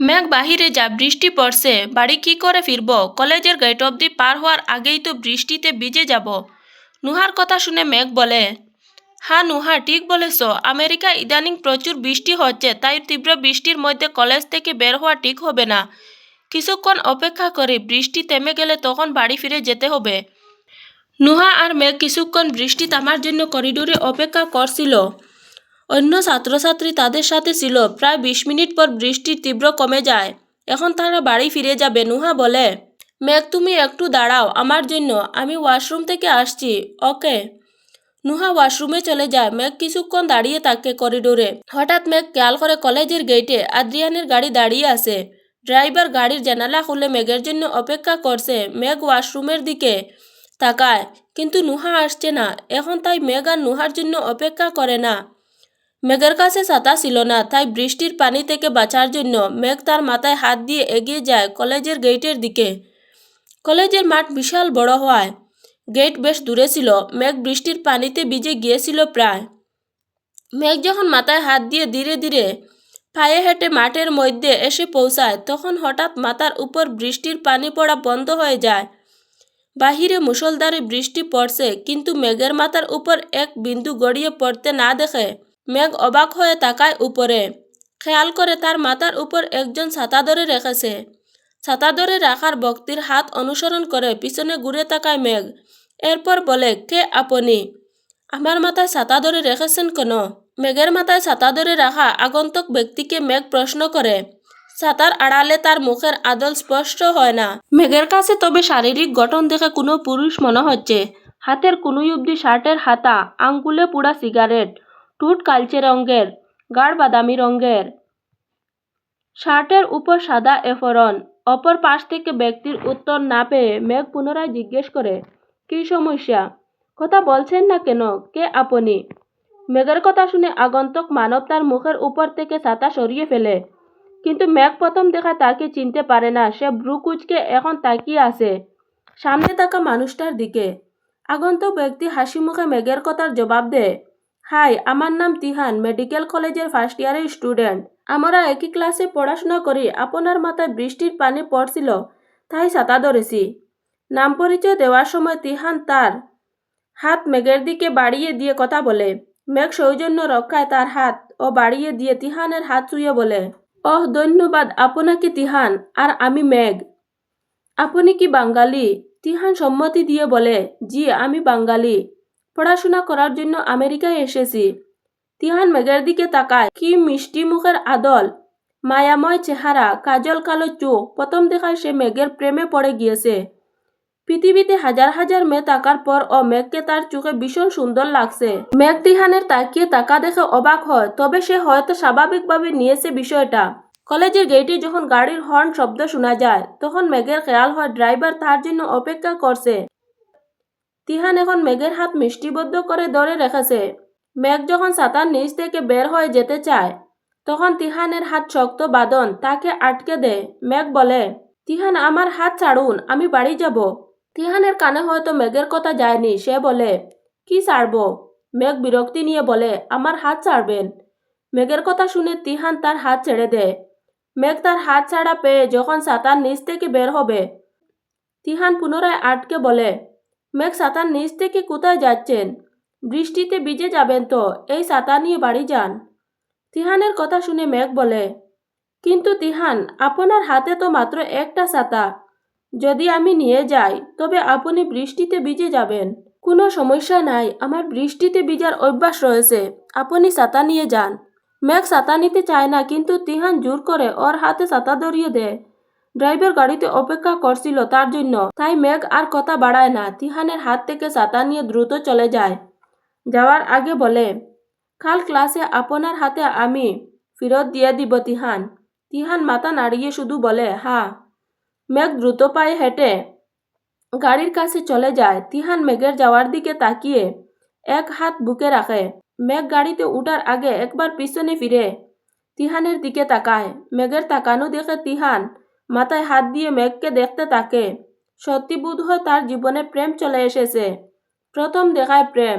মেঘ বাহিরে যা বৃষ্টি পড়ছে, বাড়ি কি করে ফিরব? কলেজের গেট অবধি পার হওয়ার আগেই তো বৃষ্টিতে ভিজে যাব। নুহার কথা শুনে মেঘ বলে হ্যাঁ নুহা, ঠিক বলেছ। আমেরিকা ইদানিং প্রচুর বৃষ্টি হচ্ছে, তাই তীব্র বৃষ্টির মধ্যে কলেজ থেকে বের হওয়া ঠিক হবে না। কিছুক্ষণ অপেক্ষা করে বৃষ্টি থেমে গেলে তখন বাড়ি ফিরে যেতে হবে। নুহা আর মেঘ কিছুক্ষণ বৃষ্টি থামার জন্য করিডোরে অপেক্ষা করছিল। অন্য ছাত্রছাত্রী তাদের সাথে ছিল। প্রায় বিশ মিনিট পর বৃষ্টি তীব্র কমে যায়। এখন তারা বাড়ি ফিরে যাবে, নুহা বলে। মেঘ, তুমি একটু দাঁড়াও, আমার জন্য। আমি ওয়াশরুম থেকে আসছি, ওকে? নুহা ওয়াশরুমে চলে যায়। মেঘ কিছুক্ষণ দাঁড়িয়ে থাকে করিডোরে। হঠাৎ মেঘ খেয়াল করে কলেজের গেটে আদ্রিয়ানের গাড়ি দাঁড়িয়ে আছে। ড্রাইভার গাড়ির জানালা খুলে মেঘের জন্য অপেক্ষা করছে। মেঘ ওয়াশরুমের দিকে তাকায়, কিন্তু নুহা আসছে না। এখন তাই মেঘ আর নুহার জন্য অপেক্ষা করে না। মেঘের কাছে ছাতা ছিল না, তাই বৃষ্টির পানি থেকে বাঁচার জন্য মেঘ তার মাথায় হাত দিয়ে এগিয়ে যায় কলেজের গেটের দিকে। কলেজের মাঠ বিশাল বড় হওয়ায় গেট বেশ দূরে ছিল, মেঘ বৃষ্টির পানিতে ভিজে গিয়েছিল প্রায়। মেঘ যখন মাথায় হাত দিয়ে ধীরে ধীরে পায়ে হেঁটে মাঠের মধ্যে এসে পৌঁছায়, তখন হঠাৎ মাথার উপর বৃষ্টির পানি পড়া বন্ধ হয়ে যায়। বাহিরে মুষলধারে বৃষ্টি পড়ছে, কিন্তু মেঘের মাথার উপর এক বিন্দু গড়িয়ে পড়তে না দেখে মেঘ অবাক হয়ে তাকায় উপরে। খেয়াল করে তার মাথার উপর একজন ছাতা ধরে রেখেছে। ছাতা ধরে রাখার ব্যক্তির হাত অনুসরণ করে পিছনে ঘুরে তাকায় মেঘ। এরপর বলে, কে আপনি? আমার মাথায় ছাতা ধরে রেখেছেন কেন? মেঘের মাথায় ছাতা ধরে রাখা আগন্তুক ব্যক্তিকে মেঘ প্রশ্ন করে। ছাতার আড়ালে তার মুখের আদল স্পষ্ট হয় না। মেঘের কাছে তবে শারীরিক গঠন দেখে কোনো পুরুষ মনে হচ্ছে। হাতের কুনুই অব্দি শার্টের হাতা, আঙ্গুলে পুড়া সিগারেট টুট কালচে রঙের, গাঢ় বাদামি রঙের। শার্টের উপর সাদা এফরন, অপর পাশ থেকে ব্যক্তির উত্তর না পেয়ে মেঘ পুনরায় জিজ্ঞেস করে, কি সমস্যা? কথা বলছেন না কেন? কে আপনি? মেঘের কথা শুনে আগন্তুক মানব তার মুখের উপর থেকে ছাতা সরিয়ে ফেলে। কিন্তু মেঘ প্রথম দেখা তাকে চিনতে পারে না, সে ভ্রু কুচকে এখন তাকিয়ে আছে সামনে থাকা মানুষটার দিকে। আগন্তুক ব্যক্তি হাসি মুখে মেঘের কথার জবাব দেয় হাই, আমার নাম তিহান, মেডিকেল কলেজের ফার্স্ট ইয়ারের স্টুডেন্ট আমরা একই ক্লাসে পড়াশোনা করি, আপনার মাথায় বৃষ্টির পানি পড়ছিল, তাই ছাতা ধরেছি। নাম পরিচয় দেওয়ার সময় তিহান তার হাত মেঘের দিকে বাড়িয়ে দিয়ে কথা বলে। মেঘ সৌজন্য রক্ষায় তার হাত ও বাড়িয়ে দিয়ে তিহানের হাত চুয়ে বলে, ওহ, ধন্যবাদ আপনাকে তিহান, আর আমি মেঘ। আপনি কি বাঙালি? তিহান সম্মতি দিয়ে বলে, জি, আমি বাঙালি। পড়াশোনা করার জন্য আমেরিকায় এসেছি। তিহান মেঘের দিকে তাকায়। কি মিষ্টি মুখের আদল। মায়াময় চেহারা, কাজল কালো চোখ, প্রথম দেখায় সে মেঘের প্রেমে পড়ে গিয়েছে। পৃথিবীতে হাজার হাজার মেয়ে তাকার পর ও মেঘকে তার চোখে ভীষণ সুন্দর লাগছে। মেঘ তিহানের তাকিয়ে তাকা দেখে অবাক হয়, তবে সে হয়তো স্বাভাবিকভাবে নিয়েছে বিষয়টা। কলেজের গেটে যখন গাড়ির হর্ন শব্দ শোনা যায়, তখন মেঘের খেয়াল হয় ড্রাইভার তার জন্য অপেক্ষা করছে। তিহান এখন মেঘের হাত মিষ্টিবদ্ধ করে ধরে রেখেছে। মেঘ যখন ছাতার নিচ থেকে বের হয়ে যেতে চায়, তখন তিহানের হাত শক্ত বাঁধন তাকে আটকে দেয়। মেঘ বলে, তিহান, আমার হাত ছাড়ুন, আমি বাড়ি যাব। তিহানের কানে হয়তো মেঘের কথা যায়নি, সে বলে, কি ছাড়ব? মেঘ বিরক্তি নিয়ে বলে, আমার হাত ছাড়বেন। মেঘের কথা শুনে তিহান তার হাত ছেড়ে দেয়। মেঘ তার হাত ছাড়া পেয়ে যখন সাতার নিচ থেকে বের হবে, তিহান পুনরায় আটকে বলে মেঘ ছাতার নিচ থেকে কোথায় যাচ্ছেন? বৃষ্টিতে ভিজে যাবেন তো, এই সাতা নিয়ে বাড়ি যান। তিহানের কথা শুনে মেঘ বলে, কিন্তু তিহান, আপনার হাতে তো মাত্র একটা ছাতা যদি আমি নিয়ে যাই, তবে আপনি বৃষ্টিতে ভিজে যাবেন। কোনো সমস্যা নাই, আমার বৃষ্টিতে ভিজার অভ্যাস রয়েছে। আপনি ছাতা নিয়ে যান। মেঘ ছাতা নিতে চায় না, কিন্তু তিহান জোর করে ওর হাতে ছাতা ধরিয়ে দেয়। ড্রাইভার গাড়িতে অপেক্ষা করছিল তার জন্য। তাই মেঘ আর কথা বাড়ায় না। তিহানের হাত থেকে ছাতা নিয়ে দ্রুত চলে যায়। যাওয়ার আগে বলে, কাল ক্লাসে আপনার হাতে আমি ফেরত দিয়ে দিব তিহান। তিহান মাথা নাড়িয়ে শুধু বলে হা মেঘ দ্রুত পায়ে হেঁটে গাড়ির কাছে চলে যায়। তিহান মেঘের যাওয়ার দিকে তাকিয়ে এক হাত বুকে রাখে। মেঘ গাড়িতে উঠার আগে একবার পিছনে ফিরে তিহানের দিকে তাকায়। মেঘের তাকানো দেখে তিহান মাথায় হাত দিয়ে মেঘকে দেখতে থাকে। সত্যি বোধ হয় তার জীবনে প্রেম চলে এসেছে। প্রথম দেখায় প্রেম